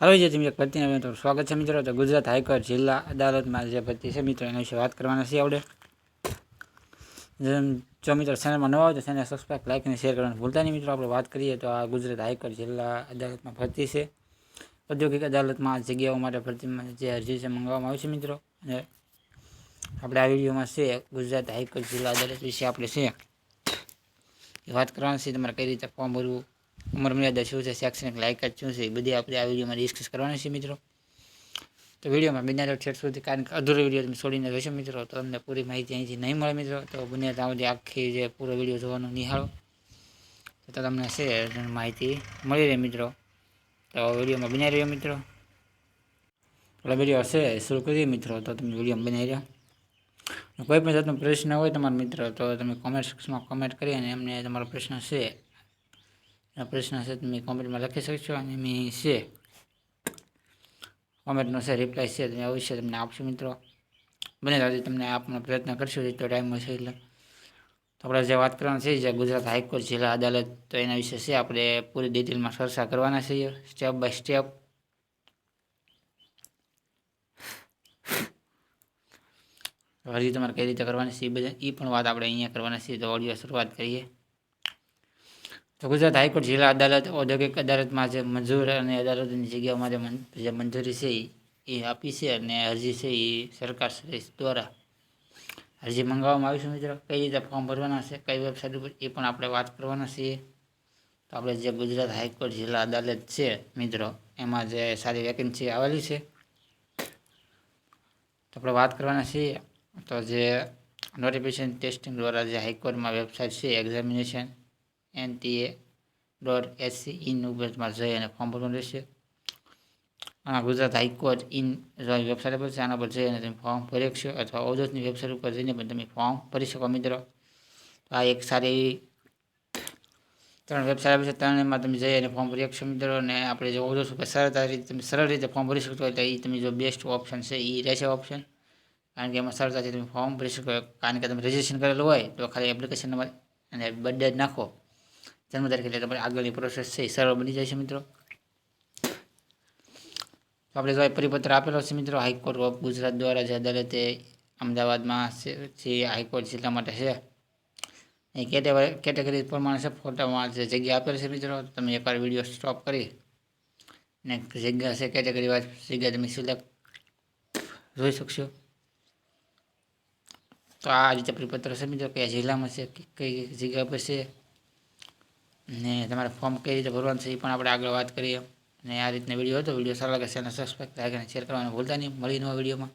હાલો જે તમે ભરતી મિત્રો સ્વાગત છે મિત્રો. તો ગુજરાત હાઈકોર્ટ જિલ્લા અદાલતમાં જે ભરતી છે મિત્રો, એના વિશે વાત કરવાના છે જેમ જો મિત્રો ચેનલમાં નવા હોય તો ચેનલ સબસ્ક્રાઈબ લાઈક અને શેર કરવાનું ભૂલતા નહીં મિત્રો. આપણે વાત કરીએ તો આ ગુજરાત હાઈકોર્ટ જિલ્લા અદાલતમાં ભરતી છે. ઔદ્યોગિક અદાલતમાં જગ્યાઓ માટે ભરતીમાં જે અરજી છે મંગાવવામાં આવી છે મિત્રો. અને આપણે આ વિડીયોમાં છે ગુજરાત હાઈકોર્ટ જિલ્લા અદાલત વિશે આપણે છે. એ વાત કરવાની છે તમારે કઈ રીતે ફોર્મ ભરવું ઉંમર મર્યાદા શું છે શૈક્ષણિક લાયકાત શું છે, એ બધી આપણે આ વિડીયોમાં ડિસ્કસ કરવાની છે મિત્રો. તો વિડીયોમાં બિના છેટ સુધી કારણ કે અધૂરો વીડિયો તમે છોડીને રહેશો મિત્રો, તો તમને પૂરી માહિતી અહીંથી નહીં મળે મિત્રો. તો બને ત્યાં સુધી આખી જે પૂરો વીડિયો જોવાનો નિહાળો. તો તમને છે માહિતી મળી રહે મિત્રો. તો વિડીયોમાં બનાવી રહ્યો મિત્રો. એટલે વીડિયો છે શરૂ કરીએ મિત્રો, તો તમે વીડિયો બનાવી રહ્યા. કોઈ પણ જાતનો પ્રશ્ન હોય તમારા મિત્રો, તો તમે કોમેન્ટ સેક્શનમાં કોમેન્ટ કરી અને એમને તમારો પ્રશ્ન છે પ્રશ્ન છે તમે કોમેન્ટમાં લખી શકશો અને મેં છે કોમેન્ટનો છે રિપ્લાય છે તમે અવશ્ય તમને આપશું મિત્રો બને ત્યાંથી તમને આપવાનો પ્રયત્ન કરશું જેટલો ટાઈમ હશે એટલે તો આપણે જે વાત કરવાની છે જે ગુજરાત હાઈકોર્ટ જિલ્લા અદાલત તો એના વિશે છે આપણે પૂરી ડિટેલમાં ચર્ચા કરવાના છીએ સ્ટેપ બાય સ્ટેપ અરજી તમારે કઈ રીતે કરવાની છે એ બધા એ પણ વાત આપણે અહીંયા કરવાના છીએ તો ઓડિયો શરૂઆત કરીએ તો ગુજરાત હાઈકોર્ટ જિલ્લા અદાલત, ઔદ્યોગિક અદાલતમાં જે મંજૂર અને અદાલતની જગ્યાઓમાં જે જે મંજૂરી છે એ- આપી છે અને અરજી છે એ સરકાર શ્રી દ્વારા અરજી મંગાવવામાં આવી છે મિત્રો. કઈ રીતે ફોર્મ ભરવાના છે, કઈ વેબસાઇટ ઉપર એ પણ આપણે વાત કરવાના છીએ. તો આપણે જે ગુજરાત હાઈકોર્ટ જિલ્લા અદાલત છે મિત્રો, એમાં જે સારી વેકેન્સી આવેલી છે, તો આપણે વાત કરવાના છીએ. તો જે નોટિફિકેશન ટેસ્ટિંગ દ્વારા જે હાઈકોર્ટમાં વેબસાઇટ છે examination NTA dot SC in ઉપરમાં જઈ અને ફોર્મ ભરવાનું રહેશે. આ ગુજરાત હાઈકોર્ટ ઇન વેબસાઇટ પર છે. આના પર જઈ અને તમે ફોર્મ ભરી શકશો અથવા ઓજસની વેબસાઇટ ઉપર જઈને પણ તમે ફોર્મ ભરી શકો મિત્રો. આ એક સારી ત્રણ વેબસાઇટ છે. ત્રણમાં તમે જઈ અને ફોર્મ ભરી શકશો મિત્રો. અને આપણે જો ઓજસ ઉપર સરળતા રીતે તમે સરળ રીતે ફોર્મ ભરી શકો એટલે એ તમે જો બેસ્ટ ઓપ્શન છે એ રહેશે ઓપ્શન કારણ કે એમાં સરળતાથી તમે ફોર્મ ભરી શકો. કારણ કે તમે રજિસ્ટ્રેશન કરેલું હોય તો ખાલી એપ્લિકેશન નંબર અને બર્થડે નાખો. જન્મ તારીખ એટલે તમારી આગળની પ્રોસેસ છે, એ સરળ બની જાય છે મિત્રો. તો આપણે જો પરિપત્ર આપેલો છે મિત્રો હાઈકોર્ટ ઓફ ગુજરાત દ્વારા જે અદાલતે અમદાવાદમાં જે હાઈકોર્ટ જિલ્લા માટે છે, એ કેટેગરી કેટેગરી પ્રમાણે છે ફોટામાં જે જગ્યા આપેલ છે મિત્રો તમે એકવાર વીડિયો સ્ટોપ કરી ને જગ્યા છે કેટેગરી વાઇઝ જગ્યા તમે સિલેક્ટ જોઈ શકશો. તો આ રીતે પરિપત્ર છે મિત્રો, કયા જિલ્લામાં છે, કઈ જગ્યા પર છે ને તમારે ફોર્મ કઈ રીતે ભરવાનું છે એ પણ આપણે આગળ વાત કરીએ. અને આ રીતના વીડિયો હતો. વીડિયો સારો લાગે છે અને સબસ્ક્રાઈબ લાગે શેર કરવાનું ભૂલતા નહીં. મળી નવા વિડીયોમાં